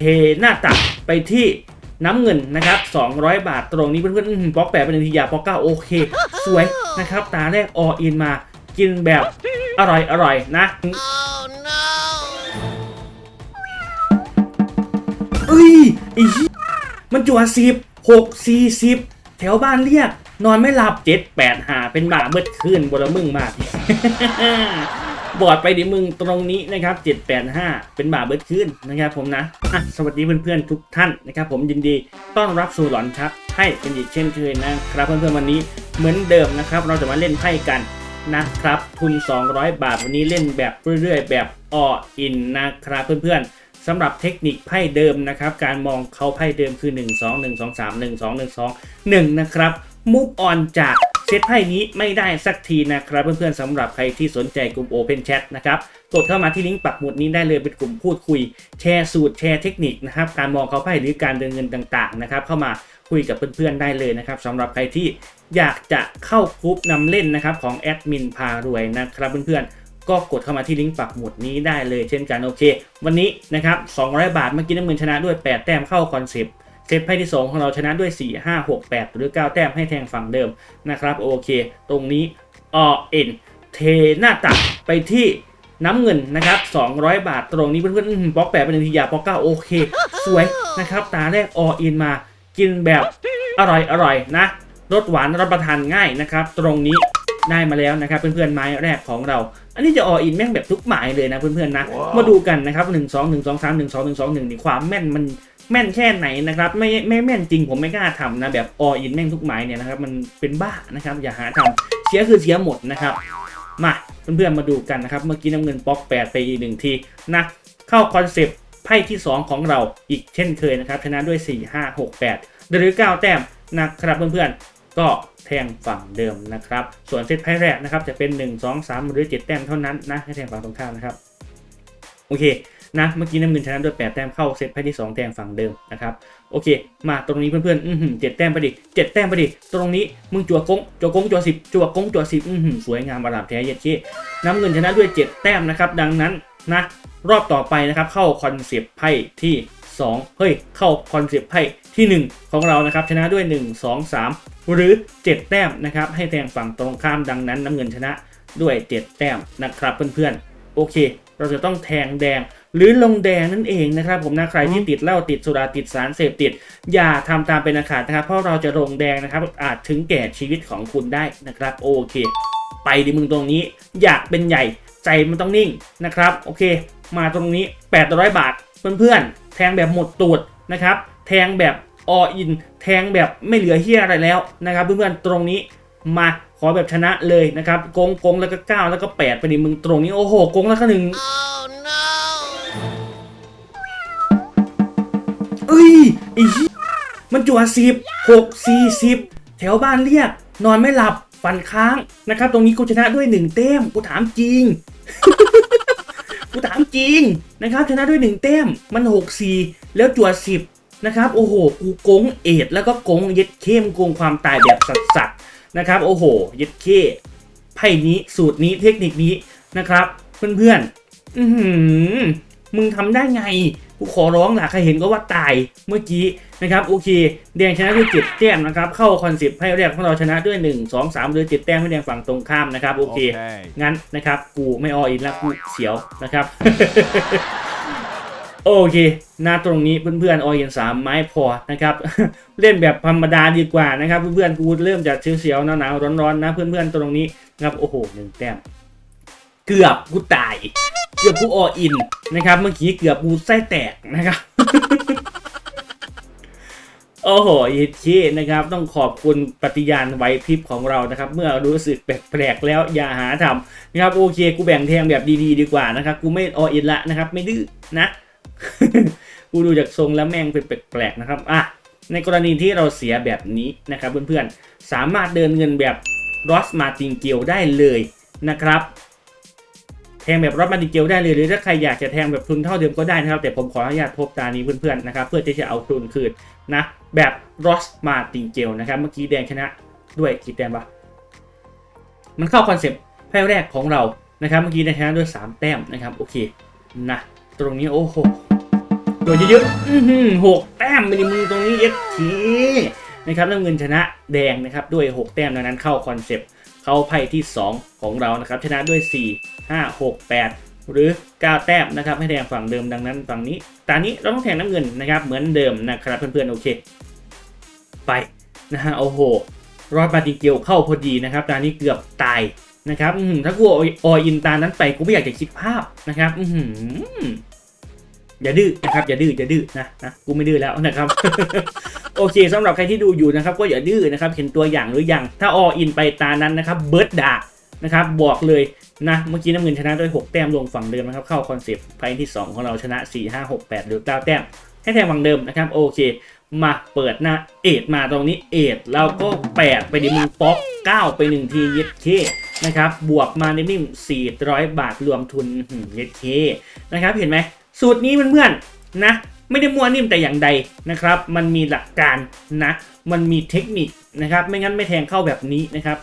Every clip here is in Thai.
เทหน้าตักไปที่น้ำเงินนะครับ 200 บาทตรงนี้เพื่อนๆอื้อหือบล็อกแปดเป็นหนึ่งทียาบล็อกเก้าโอเค สวยนะครับ ตาแรกออินมากินแบบอร่อยอร่อยนะเอ้ยไอ้เหี้ยมันจั่วสิบหกสี่สิบแถวบ้านเรียก นอนไม่หลับเจ็ดแปดหาเป็นบ่าเมื่อคืนบนมึงมาก บอดไปดิมึงตรงนี้นะครับ 785 เป็นบ่าเบิดขึ้นนะครับผมนะอะสวัสดีเพื่อนๆทุกท่านนะครับ ผมยินดีต้อนรับสู่หลอนชักให้เป็นอีกเช่นเคยนะครับ เพื่อนๆวันนี้เหมือนเดิมนะครับ เราจะมาเล่นไพ่กันนะครับ ทุน 200 บาทวันนี้เล่นแบบเรื่อยๆ แบบออินนะครับเพื่อนๆสำหรับเทคนิคไพ่เดิมนะครับ การมองเขาไพ่เดิมคือ 1 2 1 2 3 1 2 1 2 1 นะครับ มุกออนจาก เซตไพ่นี้ไม่ได้สักทีนะครับ เพื่อนๆสำหรับใครที่สนใจกลุ่ม Open Chat นะครับกดเข้ามาที่ลิงก์ปักหมุดนี้ได้เลยเป็นกลุ่มพูดคุย แชร์สูตรแชร์เทคนิคนะครับการมองเขาไพ่หรือการเดินเงินต่างๆนะครับเข้ามาคุยกับเพื่อนๆได้เลยนะครับสำหรับใครที่อยากจะเข้ากรุ๊ปนำเล่นนะครับของแอดมินพารวยนะครับเพื่อนๆก็กดเข้ามาที่ลิงก์ปักหมุดนี้ได้เลยเช่นกันโอเค วันนี้นะครับ200 บาทเมื่อกี้น้ำเงินชนะด้วย 8 แต้มเข้าคอนเซปต์ เซตไพ่ที่ 2 ของเราชนะด้วย 4 5 6 8 หรือ 9 แต้มให้แทงฝั่งเดิมนะครับ โอเค ตรงนี้อเอ็นเทหน้าตักไปที่น้ำเงินนะครับ 200 บาทตรงนี้เพื่อนๆอื้อหือบล็อกแปดเป็นหนึ่งทียาบล็อกเก้าโอเค สวยนะครับ ตาแรกออินมากินแบบอร่อยอร่อยนะรสหวานรับประทานง่ายนะครับ ตรงนี้ได้มาแล้วนะครับ เพื่อนๆไม้แรกของเรา อันนี้จะออินแม่งแบบทุกหมายเลยนะเพื่อนๆนะ มาดูกันนะครับ 1 2 1 2 3 1 2 1 2 1นี่ความแม่นมัน แม่นแค่ไหนนะครับไม่ไม่แม่นจริงผมไม่กล้าทำนะแบบออินแม่งทุกหมายเนี่ยนะครับมันเป็นบ้านะครับอย่าหาทำเสียคือเสียหมดนะครับ มาเพื่อนๆมาดูกันนะครับ เมื่อกี้น้ำเงินป๊อกแปดไปอีกหนึ่งทีนะเข้าคอนเซปต์ไพ่ที่ 2 ของเราอีกเช่นเคยนะครับชนะด้วย 4 5 6 8 หรือ 9 แต้มนะครับเพื่อนๆก็แทงฝั่งเดิมนะครับ ส่วนเซตไพ่แรกนะครับจะเป็น 1 2 3 หรือ 7 แต้มเท่านั้นนะให้แทงฝั่งตรงข้ามนะครับโอเค นะเมื่อกี้น้ำเงินชนะด้วย 8 แต้มเข้าเซตไพ่ที่ 2 แต้มฝั่งเดิมนะครับโอเค มาตรงนี้เพื่อนๆอือหือเจ็ดแต้มไปดิเจ็ดแต้มไปดิตรงนี้มึงจั่วกงจั่วกงจั่วสิบจั่วกงจั่วสิบอือหือสวยงามประหลาดแท้เย็ดเช่น้ำเงินชนะด้วย 7 แต้มนะครับดังนั้นนะรอบต่อไปนะครับเข้าคอนเซปต์ไพ่ที่ 2 เฮ้ย เข้าคอนเซปต์ไพ่ที่ 1 ของเรานะครับชนะด้วย 1 2 3 หรือ 7 แต้มนะครับให้แทงฝั่งตรงข้ามดังนั้นน้ำเงินชนะด้วย 7 แต้มนะครับเพื่อนๆ โอเค เราจะต้องแทงแดง หรือลงแดงนั่นเองนะครับผมนะใครที่ติดเหล้าติดสุราติดสารเสพติด อย่าทำตามเป็นอาขาดนะครับ เพราะเราจะลงแดงนะครับ อาจถึงแก่ชีวิตของคุณได้นะครับ โอเค ไปดิมึงตรงนี้ อยากเป็นใหญ่ใจมันต้องนิ่งนะครับ โอเค มาตรงนี้ 800 บาทเพื่อนๆแทงแบบหมดตูดนะครับ แทงแบบออินแทงแบบไม่เหลือเฮียอะไรแล้วนะครับ เพื่อนๆตรงนี้มาขอแบบชนะเลยนะครับโกงโกงแล้วก็9แล้วก็8ไปดิมึงตรงนี้โอ้โหโกงแล้วก็หนึ่ง ไอ้ชี้มันจั่วสิบหกสี่สิบแถวบ้านเรียก นอนไม่หลับฟันค้างนะครับ ตรงนี้กูชนะด้วยหนึ่งแต้มกูถามจริงกูถามจริงนะครับชนะด้วยหนึ่งแต้มมันหกสี่แล้วจั่วสิบนะครับโอ้โหกูโกงเอ็ดแล้วก็โกงเย็ดเข้มโกงความตายแบบสัสๆนะครับโอ้โหเย็ดเข้ไพ่นี้สูตรนี้เทคนิคนี้นะครับ เพื่อนๆอือหือมึงทำได้ไง กูขอร้องล่ะใครเห็นก็ว่าตายเมื่อกี้นะครับโอเคแดงชนะด้วยเจ็ดแต้มนะครับเข้าคอนเซปต์ให้แรกของเราชนะด้วย1 2 3หรือเจ็ดแต้มให้แดงฝั่งตรงข้ามนะครับโอเคงั้นนะครับกูไม่อออินแล้วกูเสียวนะครับโอเคนะตรงนี้เพื่อนๆ อออินสามไม้พอนะครับ เล่นแบบธรรมดาดีกว่านะครับ เพื่อนๆ กูเริ่มจากเสียวๆหนาวๆร้อนๆนะเพื่อนๆ ตรงนี้นะครับโอ้โหหนึ่งแต้ม เกือบกูตาย เกือบกูออินนะครับ เมื่อกี้เกือบกูไส้แตกนะครับโอ้โหยิชี้นะครับ ต้องขอบคุณปฏิญาณไหวพริบของเรานะครับ เมื่อรู้สึกแปลกๆแล้วอย่าหาทำนะครับ โอเค กูแบ่งแทงแบบดีๆ ดีกว่านะครับ กูไม่ออินละนะครับ ไม่ดื้อนะ กูดูจากทรงแล้วแม่งเป็นแปลกๆนะครับ อะ ในกรณีที่เราเสียแบบนี้นะครับเพื่อนๆ สามารถเดินเงินแบบรอสมาติงเกียวได้เลยนะครับ แทงแบบรอดมาดิเกลได้เลยหรือถ้าใครอยากจะแทงแบบทุนเท่าเดิมก็ได้นะครับ แต่ผมขออนุญาตพบตานี้เพื่อนๆนะครับเพื่อที่จะเอาทุนคืนนะแบบรอสมาติเกลนะครับเมื่อกี้แดงชนะด้วยกี่แต้มปะมันเข้าคอนเซปต์ไพ่แรกของเรานะครับเมื่อกี้แดงชนะด้วย 3 แต้มนะครับโอเคนะตรงนี้โอ้โหตัวเยอะๆหกแต้มไปในมือตรงนี้เอฟทีนะครับน้ำเงินชนะแดงนะครับด้วย 6 แต้มดังนั้นเข้าคอนเซปต์ เข้าไพ่ที่ 2 ของเรานะครับชนะด้วย 4 5 6 8 หรือ 9 แต้มนะครับให้แดงฝั่งเดิมดังนั้นฝั่งนี้ตอนนี้เราต้องแทงน้ำเงินนะครับเหมือนเดิมนะครับเพื่อนๆโอเค ไปนะฮะโอ้โหรอดปาติเกียวเข้าพอดีนะครับตอนนี้เกือบตายนะครับถ้ากูอออินตานั้นไปกูไม่อยากจะคิดภาพนะครับอื อย่าดื้อนะครับอย่าดื้ออย่าดื้อนะนะกูไม่ดื้อแล้วนะครับ โอเคสำหรับใครที่ดูอยู่นะครับ ก็อย่าดื้อนะครับเห็นตัวอย่างหรือยังถ้าออินไปตานั้นนะครับเบิร์ดดานะครับบอกเลยนะเมื่อกี้น้ำเงินชนะด้วย 6 แต้มลงฝั่งเดิมนะครับเข้าคอนเซปต์ไพ่ที่ 2 ของเราชนะ 4 5 6 8 หรือ 9 แต้มให้แทงฝั่งเดิมนะครับ โอเค มาเปิดหน้าเอ็ดมาตรงนี้เอ็ดแล้วก็แปดไปดิมึงป๊อกเก้าไปหนึ่งทีเย็ดเคนะครับบวกมานิ่ม400 บาทรวมทุนหืมเย็ดเคนะครับเห็นไหม สูตรนี้เพื่อนๆนะไม่ได้มัวนิ่มแต่อย่างใดนะครับ มันมีหลักการนะ มันมีเทคนิคนะครับ ไม่งั้นไม่แทงเข้าแบบนี้นะครับ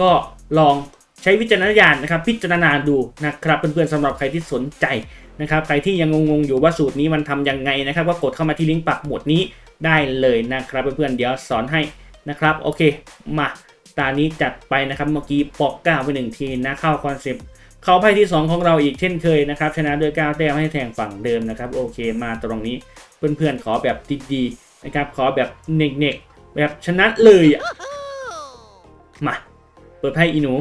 ก็ลองใช้วิจารณญาณนะครับ พิจารณาดูนะครับเพื่อนๆสำหรับใครที่สนใจนะครับ ใครที่ยังงงๆอยู่ว่าสูตรนี้มันทำยังไงนะครับ ก็กดเข้ามาที่ลิงก์ปักหมุดนี้ได้เลยนะครับเพื่อนๆเดี๋ยวสอนให้นะครับ โอเค มาตานี้จัดไปนะครับเมื่อกี้ปอกก้าไปหนึ่งทีนะเข้าคอนเซปต์ เขาไพ่ที่ 2 ของเราอีกเช่นเคยนะครับชนะด้วยก้าวแต้มให้แทงฝั่งเดิมนะครับโอเคมาตรงนี้เพื่อนๆขอแบบดีๆนะครับขอแบบเน็กๆแบบชนะเลยอะมาเปิดไพ่อีหนู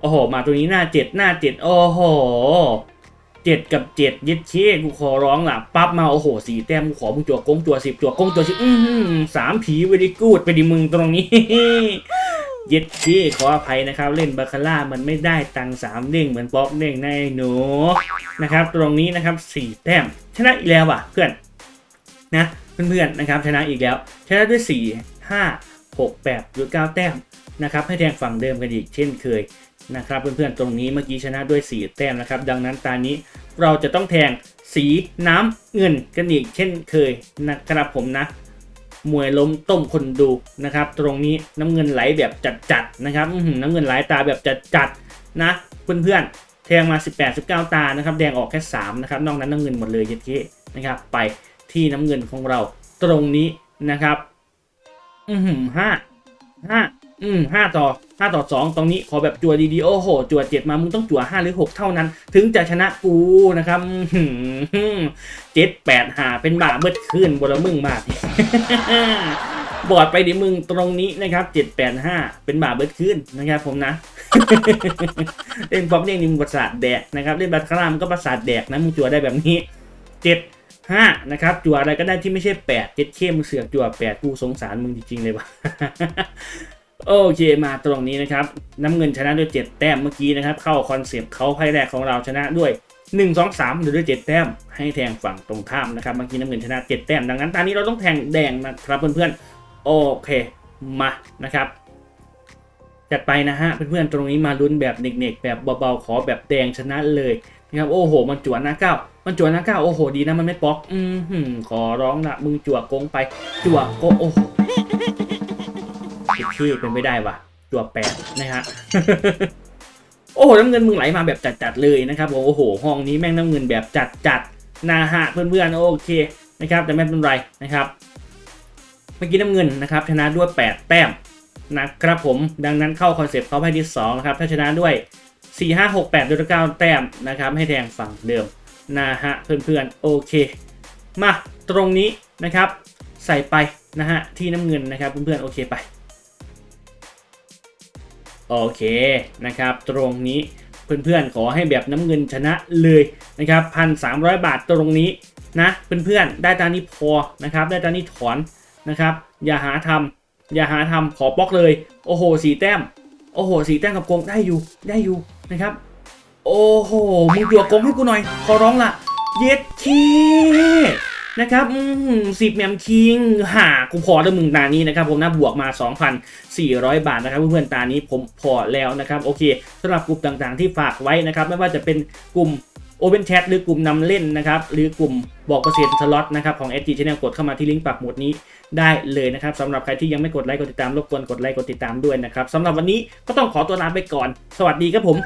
โอ้โหมาตัวนี้หน้าเจ็ดหน้าเจ็ดโอ้โหเจ็ดกับเจ็ดเย็ดเช่กูขอร้องล่ะปั๊บมาโอ้โหสี่แต้มกูขอมึงจัวกงจัวสิบจัวกงจัวสิบอือหือสามผีเวดีกูดไปดิมึงตรงนี้ เย็ดเช่ขออภัยนะครับ เล่นบาคาร่ามันไม่ได้ตังสามเด้งเหมือนป๊อกเด้งในหนูนะครับ ตรงนี้นะครับสี่แต้มชนะอีกแล้วว่ะเพื่อนนะเพื่อนๆนะครับชนะอีกแล้วชนะด้วยสี่ห้าหกแปดหรือเก้าแต้มนะครับให้แทงฝั่งเดิมกันอีกเช่นเคยนะครับเพื่อนๆตรงนี้เมื่อกี้ชนะด้วย 4 แต้มนะครับดังนั้นตานี้เราจะต้องแทงสีน้ำเงินกันอีกเช่นเคยนะครับผมนะ มวยล้มต้มคนดูนะครับตรงนี้น้ำเงินไหลแบบจัดๆนะครับอื้อหือน้ำเงินไหลตาแบบจัดๆนะเพื่อนๆแทงมา 18 19 ตานะครับแดงออกแค่3นะครับนอกนั้นน้ำเงินหมดเลยเยกี้นะครับไปที่น้ำเงินของเราตรงนี้นะครับ อือหือห้าห้า อืมห้าต่อห้าต่อสองตรงนี้ขอแบบจั่วดีๆโอ้โหจั่วเจ็ดมามึงต้องจั่วห้าหรือหกเท่านั้น ถึงจะชนะกูนะครับเจ็ดแปดหาเป็นบ่าเบิดขึ้นบนมึงมากบอดไปดิมึงตรงนี้นะครับเจ็ดแปดห้าเป็นบ่าเบิดขึ้นนะครับผมนะเล่นป๊อปเล่นนิมประสาทแดกนะครับเล่นบัตรคารามก็ประสาทแดกนะมึงจั่วได้แบบนี้เจ็ดห้านะครับจั่วอะไรก็ได้ที่ไม่ใช่แปดเจ็ดเข้มเสือกจั่วแปดกูสงสารมึงจริงๆเลยว่ะ โอเคมาตรงนี้นะครับน้ำเงินชนะด้วย 7 แต้มเมื่อกี้นะครับ เข้าคอนเซปต์เขาไพ่แรกของเราชนะด้วย 1 2 3หรือด้วย 7 แต้ม ให้แทงฝั่งตรงข้ามนะครับเมื่อกี้น้ำเงินชนะ 7 แต้มดังนั้นตอนนี้เราต้องแทงแดงนะครับเพื่อนๆโอเคมานะครับจัดไปนะฮะเพื่อนๆตรงนี้มาลุ้นแบบเน็กๆแบบเบาๆขอแบบแดงชนะเลยนะครับโอ้โห มันจวนน้าเก้ามันจวนน้าเก้าโอ้โหดีนะมันไม่ป๊อก อืมขอร้องละมึงจั่วกงไปจั่วโกโอ้โห ที่เป็นไม่ได้ว่ะตัวแปดนะฮะโอ้โหน้ำเงินมึงไหลมาแบบจัดๆเลยนะครับผมโอ้โห ห้องนี้แม่งน้ำเงินแบบจัดๆนะฮะเพื่อนๆโอเคนะครับ แต่ไม่เป็นไรนะครับเมื่อกี้น้ำเงินนะครับชนะด้วย 8 แต้มนะครับผมดังนั้นเข้าคอนเซปต์เขาไพ่ที่2นะครับถ้าชนะด้วย 4 5 6 8ด้วย9แต้มนะครับให้แทงฝั่งเดิมนะฮะเพื่อนๆโอเค มาตรงนี้นะครับ ใส่ไปนะฮะที่น้ำเงินนะครับเพื่อนๆโอเคไป โอเคนะครับ ตรงนี้เพื่อนๆขอให้แบบน้ำเงินชนะเลยนะครับพันสามบาทตรงนี้นะเพื่อนๆได้ตานี้พอนะครับได้ตานี้ถอนนะครับ อย่าหาทำอย่าหาทำขอป๊อกเลย โอ้โหสีแต้ม โอ้โหสีแต้มกับกงได้อยู่ได้อยู่นะครับ โอ้โหมึงจั่วกงให้กูหน่อย ขอร้องละเย็ดคี นะครับสิบแมมคิงหากูพอแล้วมึงตานี้นะครับผมนะบวกมา 2,400 บาทนะครับเพื่อนๆตานี้ผมพอแล้วนะครับโอเคสำหรับกลุ่มต่างๆที่ฝากไว้นะครับไม่ว่าจะเป็นกลุ่ม Open Chat หรือกลุ่มนำเล่นนะครับหรือกลุ่มบอกเปอร์เซ็นต์สล็อตนะครับของ SG Channel กดเข้ามาที่ลิงก์ปักหมุดนี้ได้เลยนะครับสำหรับใครที่ยังไม่กดไลค์กดติดตามรบกวนกดไลค์กดติดตามด้วยนะครับสำหรับวันนี้ก็ต้องขอตัวลาไปก่อน สวัสดีครับผม